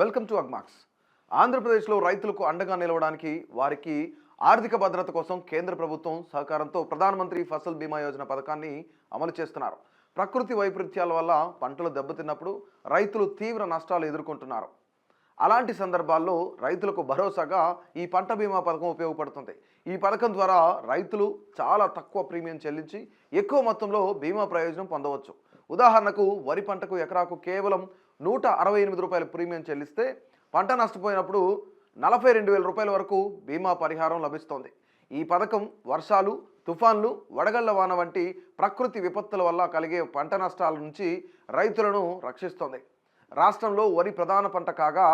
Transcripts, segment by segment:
Welcome to Agmax. ఆంధ్రప్రదేశ్లో రైతులకు అండగా నిలవడానికి వారికి ఆర్థిక భద్రత కోసం కేంద్ర ప్రభుత్వం సహకారంతో ప్రధానమంత్రి ఫసల్ బీమా యోజన పథకాన్ని అమలు చేస్తున్నారు. ప్రకృతి వైపరీత్యాల వల్ల పంటలు దెబ్బతిన్నప్పుడు రైతులు తీవ్ర నష్టాలు ఎదుర్కొంటున్నారు. అలాంటి సందర్భాల్లో రైతులకు భరోసాగా ఈ పంట బీమా పథకం ఉపయోగపడుతుంది. ఈ పథకం ద్వారా రైతులు చాలా తక్కువ ప్రీమియం చెల్లించి ఎక్కువ మొత్తంలో బీమా ప్రయోజనం పొందవచ్చు. ఉదాహరణకు వరి పంటకు ఎకరాకు కేవలం నూట అరవై ఎనిమిది రూపాయల ప్రీమియం చెల్లిస్తే పంట నష్టపోయినప్పుడు నలభై రెండు వేల రూపాయల వరకు బీమా పరిహారం లభిస్తోంది. ఈ పథకం వర్షాలు తుఫాన్లు వడగళ్ళ వాన వంటి ప్రకృతి విపత్తుల వల్ల కలిగే పంట నష్టాల నుంచి రైతులను రక్షిస్తోంది. రాష్ట్రంలో వరి ప్రధాన పంట కాగా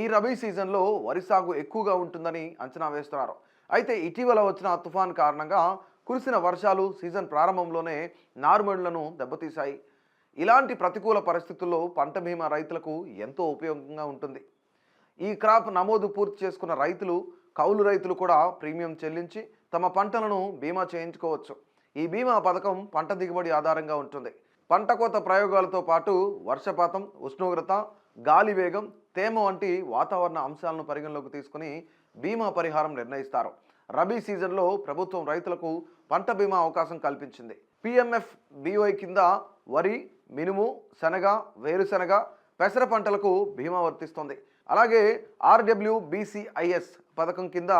ఈ రబీ సీజన్లో వరి సాగు ఎక్కువగా ఉంటుందని అంచనా వేస్తున్నారు. అయితే ఇటీవల వచ్చిన తుఫాన్ కారణంగా కురిసిన వర్షాలు సీజన్ ప్రారంభంలోనే నారుమడులను దెబ్బతీశాయి. ఇలాంటి ప్రతికూల పరిస్థితుల్లో పంట బీమా రైతులకు ఎంతో ఉపయోగంగా ఉంటుంది. ఈ క్రాప్ నమోదు పూర్తి చేసుకున్న రైతులు కౌలు రైతులు కూడా ప్రీమియం చెల్లించి తమ పంటలను బీమా చేయించుకోవచ్చు. ఈ బీమా పథకం పంట దిగుబడి ఆధారంగా ఉంటుంది. పంట కోత ప్రయోగాలతో పాటు వర్షపాతం ఉష్ణోగ్రత గాలి వేగం తేమ వంటి వాతావరణ అంశాలను పరిగణలోకి తీసుకుని బీమా పరిహారం నిర్ణయిస్తారు. రబీ సీజన్లో ప్రభుత్వం రైతులకు పంట బీమా అవకాశం కల్పించింది. పిఎంఎఫ్ బీవై కింద వరి మినుము శనగ వేరుశనగ పెసర పంటలకు బీమా వర్తిస్తుంది. అలాగే ఆర్డబ్ల్యూ బీసీఐఎస్ పథకం కింద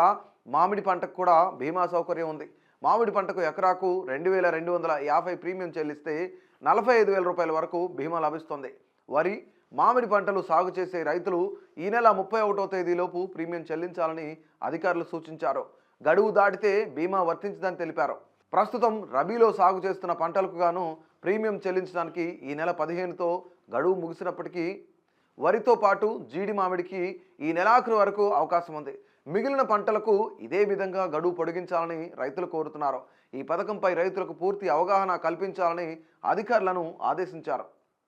మామిడి పంటకు కూడా బీమా సౌకర్యం ఉంది. మామిడి పంటకు ఎకరాకు రెండు వేల రెండు వందల యాభై ప్రీమియం చెల్లిస్తే నలభై ఐదు వేల రూపాయల వరకు బీమా లభిస్తుంది. వరి మామిడి పంటలు సాగు చేసే రైతులు ఈ నెల ముప్పై ఒకటో తేదీలోపు ప్రీమియం చెల్లించాలని అధికారులు సూచించారు. గడువు దాటితే బీమా వర్తించదని తెలిపారు. ప్రస్తుతం రబీలో సాగు చేస్తున్న పంటలకు గాను ప్రీమియం చెల్లించడానికి ఈ నెల పదిహేనుతో గడువు ముగిసినప్పటికీ వరితో పాటు జీడి మామిడికి ఈ నెలాఖరు వరకు అవకాశం ఉంది. మిగిలిన పంటలకు ఇదే విధంగా గడువు పొడిగించాలని రైతులు కోరుతున్నారు. ఈ పథకంపై రైతులకు పూర్తి అవగాహన కల్పించాలని అధికారులను ఆదేశించారు.